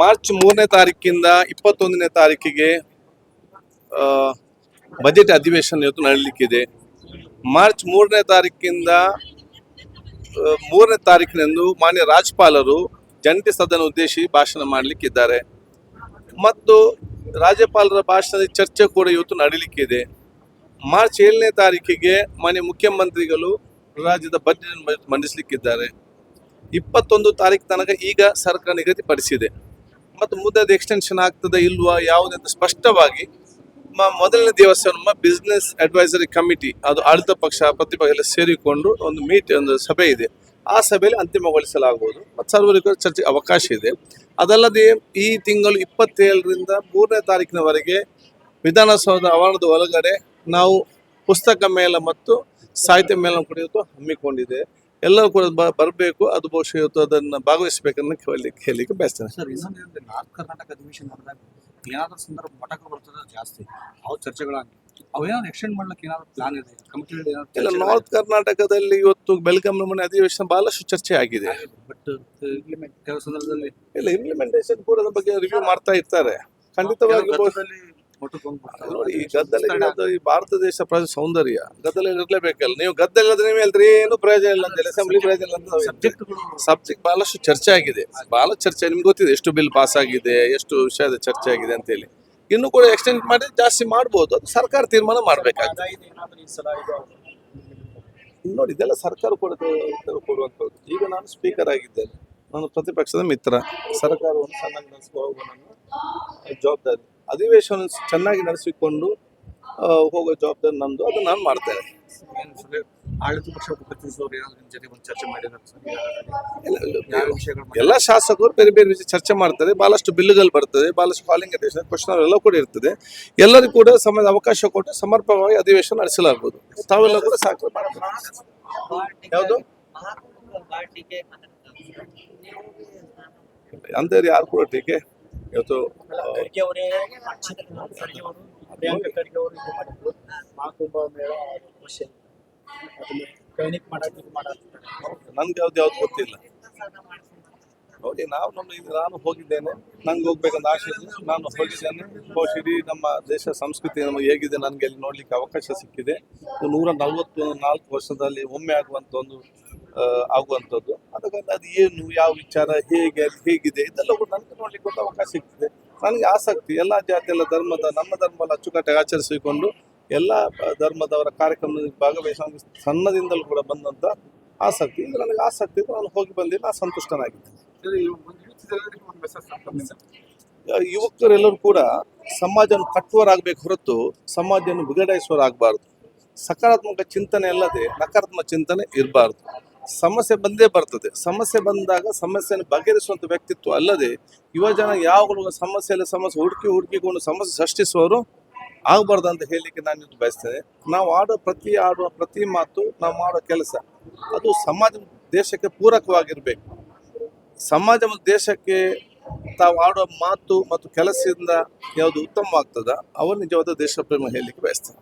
March ಮೂರನೇ ತಾರೀಕಿಂದ ಇಪ್ಪತ್ತೊಂದನೇ ತಾರೀಕಿಗೆ ಬಜೆಟ್ ಅಧಿವೇಶನ ಇವತ್ತು ನಡೀಲಿಕ್ಕಿದೆ. ಮಾರ್ಚ್ ಮೂರನೇ ತಾರೀಕಿಂದ ಮೂರನೇ ತಾರೀಕಿನಂದು ಮಾನ್ಯ ರಾಜ್ಯಪಾಲರು ಜಂಟಿ ಸದನ ಉದ್ದೇಶಿ ಭಾಷಣ ಮಾಡಲಿಕ್ಕಿದ್ದಾರೆ. ಮತ್ತು ರಾಜ್ಯಪಾಲರ ಭಾಷಣದ ಚರ್ಚೆ ಕೂಡ ಇವತ್ತು ನಡೀಲಿಕ್ಕಿದೆ. ಮಾರ್ಚ್ ಏಳನೇ ತಾರೀಕಿಗೆ ಮಾನ್ಯ ಮುಖ್ಯಮಂತ್ರಿಗಳು ರಾಜ್ಯದ ಬಜೆಟ್ ಮಂಡಿಸಲಿಕ್ಕಿದ್ದಾರೆ. ಇಪ್ಪತ್ತೊಂದು ತಾರೀಕು ತನಕ ಈಗ ಸರ್ಕಾರ ನಿಗದಿಪಡಿಸಿದೆ. ಮತ್ತು ಮುದ್ದದ ಎಕ್ಸ್ಟೆನ್ಷನ್ ಆಗ್ತದ ಇಲ್ವಾ ಯಾವುದಂತ ಸ್ಪಷ್ಟವಾಗಿ ಮೊದಲನೇ ದಿವಸ ನಮ್ಮ ಬಿಸ್ನೆಸ್ ಅಡ್ವೈಸರಿ ಕಮಿಟಿ ಅದು ಆಡಳಿತ ಪಕ್ಷ, ಪ್ರತಿಪಕ್ಷ ಎಲ್ಲ ಸೇರಿಕೊಂಡು ಒಂದು ಮೀಟ್ ಒಂದು ಸಭೆ ಇದೆ. ಆ ಸಭೆಯಲ್ಲಿ ಅಂತಿಮಗೊಳಿಸಲಾಗುವುದು. ಮತ್ತು ಸರ್ವರಿಗೂ ಚರ್ಚೆಗೆ ಅವಕಾಶ ಇದೆ. ಅದಲ್ಲದೆ ಈ ತಿಂಗಳು ಇಪ್ಪತ್ತೇಳರಿಂದ ಮೂರನೇ ತಾರೀಕಿನವರೆಗೆ ವಿಧಾನಸೌಧ ಆವರಣದ ಒಳಗಡೆ ನಾವು ಪುಸ್ತಕ ಮೇಳ ಮತ್ತು ಸಾಹಿತ್ಯ ಮೇಳ ಕುಡಿಯೋದು ಹಮ್ಮಿಕೊಂಡಿದೆ. ಎಲ್ಲರೂ ಕೂಡ ಬರಬೇಕು. ಅದು ಬಹುಶಃ ಇವತ್ತು ಅದನ್ನು ಭಾಗವಹಿಸಬೇಕನ್ನು ಕೇಳಲಿಕ್ಕೆ ಹೇಳಲಿಕ್ಕೆ ಬಯಸ್ತೇನೆ. ಸರ್ ಇನ್ನೊಂದು ನಾರ್ತ್ ಕರ್ನಾಟಕ ಅಧಿವೇಶನ ಏನಾದರೂ ಸಂದರ್ಭ ಮಠಗಳು ಬರ್ತದೆ ಜಾಸ್ತಿ. ಅವು ಚರ್ಚೆಗಳಾಗಿ ಅವೇನಾದ್ರು ಎಕ್ಸ್ಟೆಂಡ್ ಮಾಡ್ಲಿಕ್ಕೆ ಏನಾದ್ರು ಪ್ಲಾನ್ ಇದೆ? ಕಮಿಟಿ ಇಲ್ಲ ನಾರ್ತ್ ಕರ್ನಾಟಕದಲ್ಲಿ ಇವತ್ತು ನಮೂನೆ ಅಧಿವೇಶನ ಬಹಳಷ್ಟು ಚರ್ಚೆ ಆಗಿದೆ. ಬಟ್ ಇಂಪ್ಲಿಮೆಂಟ್ ಕೆಲವು ಸಂದರ್ಭದಲ್ಲಿ ಇಲ್ಲ ಇಂಪ್ಲಿಮೆಂಟೇಷನ್ ಕೂಡ ಅದ್ರ ಬಗ್ಗೆ ರಿವ್ಯೂ ಮಾಡ್ತಾ ಇರ್ತಾರೆ. ಖಂಡಿತವಾಗಿ ನೋಡಿ ಈ ಗದ್ದಲ ಇರೋದು ಈ ಭಾರತ ದೇಶ ಪ್ರಜೆ ಸೌಂದರ್ಯ ಗದ್ದಲ ಇರಲೇಬೇಕಲ್ಲ. ನೀವು ಗದ್ದಲ ಇಲ್ಲದ್ರೆ ನೀವು ಹೇಳ್ತೀರಿ ಏನು ಪ್ರಯೋಜನ ಇಲ್ಲ ಅಂತ ಅಸೆಂಬ್ಲಿ ಪ್ರಯೋಜನ ಇಲ್ಲ ಅಂತ ಸಬ್ಜೆಕ್ಟ್ಗಳು ಸಬ್ಜೆಕ್ಟ್ ಬಹಳಷ್ಟು ಚರ್ಚೆ ಆಗಿದೆ. ಬಹಳ ಚರ್ಚೆ ನಿಮ್ಗೆ ಗೊತ್ತಿದೆ ಎಷ್ಟು ಬಿಲ್ ಪಾಸ್ ಆಗಿದೆ ಎಷ್ಟು ವಿಷಯದ ಚರ್ಚೆ ಆಗಿದೆ ಅಂತ ಹೇಳಿ ಇನ್ನು ಕೂಡ ಎಕ್ಸ್ಟೆಂಡ್ ಮಾಡಿ ಜಾಸ್ತಿ ಮಾಡ್ಬೋದು. ಅದು ಸರ್ಕಾರ ತೀರ್ಮಾನ ಮಾಡ್ಬೇಕಾಗ್ತದೆ. ನೋಡಿ ಇದೆಲ್ಲ ಸರ್ಕಾರ ಕೊಡೋದು ಕೊಡುವಂಥದ್ದು ಈಗ ನಾನು ಸ್ಪೀಕರ್ ಆಗಿದ್ದೇನೆ. ನಾನು ಪ್ರತಿಪಕ್ಷದ ಮಿತ್ರ ಸರ್ಕಾರವನ್ನು ಚೆನ್ನಾಗಿ ನಡೆಸಿಕೊಂಡು ನನ್ನ ಜವಾಬ್ದಾರಿ ಅಧಿವೇಶನ ಚೆನ್ನಾಗಿ ನಡೆಸಿಕೊಂಡು ಹೋಗೋ ಜವಾಬ್ದಾರಿ ನಮ್ಮದು ಅದು ನಾನು ಮಾಡ್ತೇನೆ ಆಡಳಿತ ಪಕ್ಷ ಏನಾದ್ರು ಜೊತೆ ಚರ್ಚೆ ಮಾಡಿದ್ದಾರೆ ಎಲ್ಲ ಶಾಸಕರು ಬೇರೆ ಬೇರೆ ವಿಷಯ ಚರ್ಚೆ ಮಾಡ್ತಾರೆ ಬಹಳಷ್ಟು ಬಿಲ್ಲುಗಳು ಬರ್ತದೆ ಬಹಳಷ್ಟು ಕಾಲಿಂಗ್ ಅಧಿವೇಶನ ಕ್ವಶನ್ ಎಲ್ಲ ಕೂಡ ಇರ್ತದೆ. ಎಲ್ಲರಿಗೂ ಕೂಡ ಸಮಯದ ಅವಕಾಶ ಕೊಟ್ಟು ಸಮರ್ಪಕವಾಗಿ ಅಧಿವೇಶನ ನಡೆಸಲಾಗ್ಬೋದು. ತಾವೆಲ್ಲ ಕೂಡ ಸಾಕು ಯಾವುದು? ಅಂತೇಳಿ ಯಾರು ಕೂಡ ಟೀಕೆ ಇವತ್ತು ನನ್ಗೆ ಯಾವ್ದು ಯಾವ್ದು ಗೊತ್ತಿಲ್ಲ. ನೋಡಿ ನಾವು ನಮ್ಮ ಇದು ನಾನು ಹೋಗಿದ್ದೇನೆ. ನಂಗೆ ಹೋಗ್ಬೇಕಂತ ಆಸೆ ಇದೆ. ನಾನು ಹೋಗಿದ್ದೇನೆ. ಬಹುಶಃ ಇಡೀ ನಮ್ಮ ದೇಶ ಸಂಸ್ಕೃತಿ ನಮಗೆ ಹೇಗಿದೆ ನನಗೆ ಅಲ್ಲಿ ನೋಡ್ಲಿಕ್ಕೆ ಅವಕಾಶ ಸಿಕ್ಕಿದೆ. ನೂರ ನಲ್ವತ್ತು ನಾಲ್ಕು ವರ್ಷದಲ್ಲಿ ಒಮ್ಮೆ ಆಗುವಂತ ಒಂದು ಆಗುವಂಥದ್ದು. ಅದಕ್ಕಾಗಿ ಅದು ಏನು ಯಾವ ವಿಚಾರ ಹೇಗೆ ಅದು ಹೇಗಿದೆ ಇದೆಲ್ಲ ಕೂಡ ನನಗೆ ನೋಡ್ಲಿಕ್ಕೆ ಒಂದು ಅವಕಾಶ ಸಿಗ್ತದೆ. ನನಗೆ ಆಸಕ್ತಿ ಎಲ್ಲ ಜಾತಿ ಎಲ್ಲ ಧರ್ಮದ ನಮ್ಮ ಧರ್ಮದಲ್ಲಿ ಅಚ್ಚುಕಟ್ಟಾಗಿ ಆಚರಿಸಿಕೊಂಡು ಎಲ್ಲ ಧರ್ಮದವರ ಕಾರ್ಯಕ್ರಮದಲ್ಲಿ ಭಾಗವಹಿಸುವ ಸಣ್ಣದಿಂದಲೂ ಕೂಡ ಬಂದಂಥ ಆಸಕ್ತಿ. ಇದು ನನಗೆ ಆಸಕ್ತಿ ಇದ್ದು ನಾನು ಹೋಗಿ ಬಂದಿಲ್ಲ ಸಂತುಷ್ಟನಾಗಿದ್ದೇನೆ. ಯುವಕರೆಲ್ಲರೂ ಕೂಡ ಸಮಾಜವನ್ನು ಕಟ್ಟುವರಾಗಬೇಕು ಹೊರತು ಸಮಾಜವನ್ನು ಬಿಗಡಾಯಿಸುವರಾಗಬಾರ್ದು ಸಕಾರಾತ್ಮಕ ಚಿಂತನೆ ಅಲ್ಲದೆ ನಕಾರಾತ್ಮಕ ಚಿಂತನೆ ಇರಬಾರ್ದು. ಸಮಸ್ಯೆ ಬಂದೇ ಬರ್ತದೆ. ಸಮಸ್ಯೆ ಬಂದಾಗ ಸಮಸ್ಯೆಯನ್ನು ಬಗೆಹರಿಸುವಂಥ ವ್ಯಕ್ತಿತ್ವ ಅಲ್ಲದೆ ಯುವ ಜನ ಯಾವಾಗಲೂ ಸಮಸ್ಯೆಯಲ್ಲಿ ಸಮಸ್ಯೆ ಹುಡುಕಿ ಹುಡುಕಿಕೊಂಡು ಸಮಸ್ಯೆ ಸೃಷ್ಟಿಸುವವರು ಆಗಬಾರ್ದು ಅಂತ ಹೇಳಲಿಕ್ಕೆ ನಾನು ಇದು ಬಯಸ್ತೇನೆ. ನಾವು ಆಡೋ ಪ್ರತಿ ಆಡುವ ಪ್ರತಿ ಮಾತು ನಾವು ಮಾಡೋ ಕೆಲಸ ಅದು ಸಮಾಜ ದೇಶಕ್ಕೆ ಪೂರಕವಾಗಿರಬೇಕು. ಸಮಾಜ ಮತ್ತು ದೇಶಕ್ಕೆ ತಾವು ಆಡುವ ಮಾತು ಮತ್ತು ಕೆಲಸದಿಂದ ಯಾವುದು ಉತ್ತಮವಾಗ್ತದ? ಅವರು ನಿಜವಾದ ದೇಶ ಪ್ರೇಮ ಹೇಳಲಿಕ್ಕೆ ಬಯಸ್ತೇನೆ.